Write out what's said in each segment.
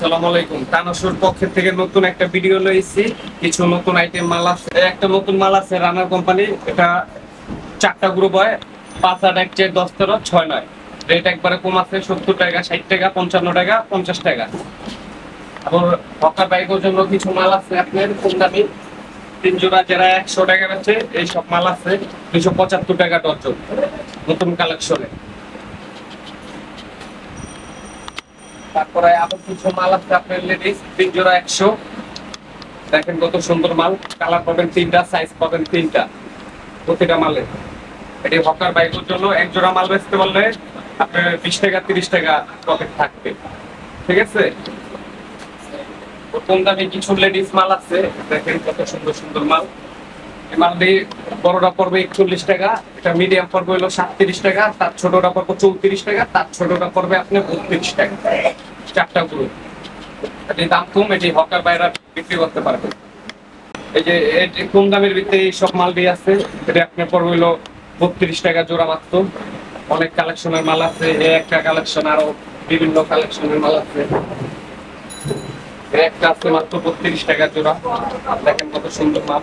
আসসালামু আলাইকুম। তানাসুর পক্ষের থেকে নতুন একটা ভিডিও লইছি। কিছু নতুন আইটেম মাল আছে। একটা নতুন মাল আছে রানার কোম্পানি। এটা চারটা গ্রুপ হয়। পাঁচ আট এক চার দশ তেরো, ছয় নয়। রেট একবারে কম আছে, সত্তর টাকা, ষাট টাকা, পঞ্চান্ন টাকা, পঞ্চাশ টাকা। আবার হকার বাইকের জন্য কিছু মাল আছে আপনার, কম দামি। তিন জোড়া যারা একশো টাকা আছে এই সব মাল আছে। দুশো পঁচাত্তর টাকা ডজন। নতুন কালেকশনে তারপরে আবার কিছু মাল আছে আপনার লেডিস তিন জোড়া একশো। দেখেন কত সুন্দর মাল কালার পাবেন তিনটা সাইজ পাবেন তিনটা, প্রতিটা মালে। এটি হকার বাইকের জন্য এক জোড়া মাল বেচতে পারলে আপনার বিশ টাকা, তিরিশ টাকা প্রফিট থাকবে। ঠিক আছে? প্রথম দামে কিছু লেডিস মাল আছে, দেখেন কত সুন্দর সুন্দর মাল। এই বড়টা পড়বে একচল্লিশ টাকা, এটা মিডিয়াম পড়বে হলো সাতত্রিশ টাকা, তার ছোটটা পড়বে চৌত্রিশ টাকা, তার ছোটটা পড়বে আপনার বত্রিশ টাকা। চারটা গ্রুপ এটি দাম কম, এটি হকার বাইরা বিক্রি করতে পারবে। এই যে এটি কম দামের এই সব মালটি আছে, এটা আপনার পড়বে হলো বত্রিশ টাকা জোড়া মাত্র। অনেক কালেকশনের মাল আছে একটা কালেকশন আরও বিভিন্ন কালেকশনের মাল আছে। একটা আছে মাত্র বত্রিশ টাকা জোড়া। দেখেন কত সুন্দর মাল।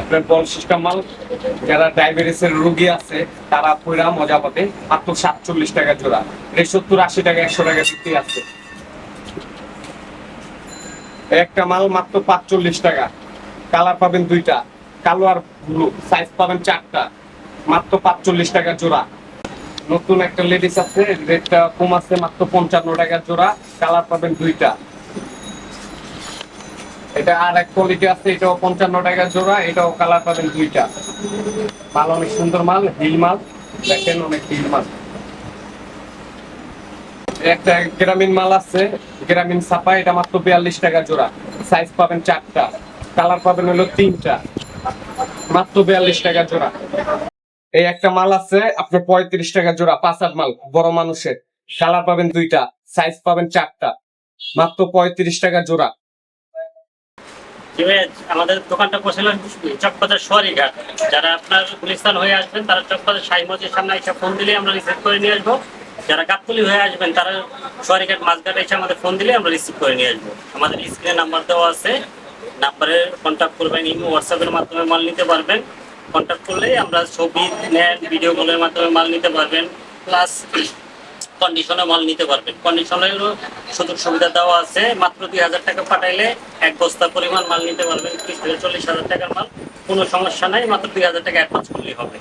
আপনার সিস্টেম মাল, যারা ডায়াবেটিসের রোগী আছে, তারা পুরা মজা পাবে। মাত্র সাতচল্লিশ টাকা জোড়া। এটা সত্তর আশি টাকা, একশো টাকা বিক্রি আছে। একটা মাল মাত্র পাঁচচল্লিশ টাকা। কালার পাবেন দুইটা। কালো আর ব্লু। সাইজ পাবেন চারটা। মাত্র পাঁচচল্লিশ টাকা জোড়া। নতুন একটা লেডিস আছে রেটটা কম আছে, মাত্র পঞ্চান্ন টাকা জোড়া। কালার পাবেন দুইটা। এটা আর এক কোয়ালিটি আছে, এটাও পঞ্চান্ন টাকা জোড়া, এটাও কালার পাবেন দুইটা। মাল অনেক সুন্দর মাল, হিল মাল, দেখেন অনেক হিল মাল। একটা গ্রামীণ মাল আছে, গ্রামীণ ছাপা, এটা মাত্র বিয়াল্লিশ টাকা জোড়া। সাইজ পাবেন চারটা, কালার পাবেন হলো তিনটা। মাত্র বিয়াল্লিশ টাকা জোড়া। এই একটা মাল আছে আপনার পঁয়ত্রিশ টাকা জোড়া পাঁচ আট মাল, বড় মানুষের। কালার পাবেন দুইটা সাইজ পাবেন চারটা। মাত্র পঁয়ত্রিশ টাকা জোড়া। আমাদের দোকানটা বসেছিল চকবাজার সোয়ারি ঘাট যারা আপনার গুলিস্তান হয়ে আসবেন, তারা চকবাজার শাহী মসজিদের সামনে এসে ফোন দিলে আমরা রিসিভ করে নিয়ে আসব। যারা গাবতলি হয়ে আসবেন, তারা সোয়ারি ঘাট মাঝঘাট এসে আমাদের ফোন দিলে আমরা রিসিভ করে নিয়ে আসব। আমাদের স্ক্রিনে নাম্বার দেওয়া আছে। নাম্বারে কন্ট্যাক্ট করবেন, ইমো হোয়াটসঅ্যাপের মাধ্যমে মাল নিতে পারবেন। কন্ট্যাক্ট করলেই আমরা ছবি নেন ভিডিও কলের মাধ্যমে মাল নিতে পারবেন। প্লাস কন্ডিশনে মাল নিতে পারবেন। কন্ডিশনেরও সুযোগ সুবিধা দেওয়া আছে। মাত্র দুই হাজার টাকা পাঠাইলে এক বস্তা পরিমাণ মাল নিতে পারবেন। ত্রিশ থেকে চল্লিশ হাজার টাকার মাল। কোনো সমস্যা নাই। মাত্র দুই হাজার টাকা অ্যাডভান্স করলেই হবে।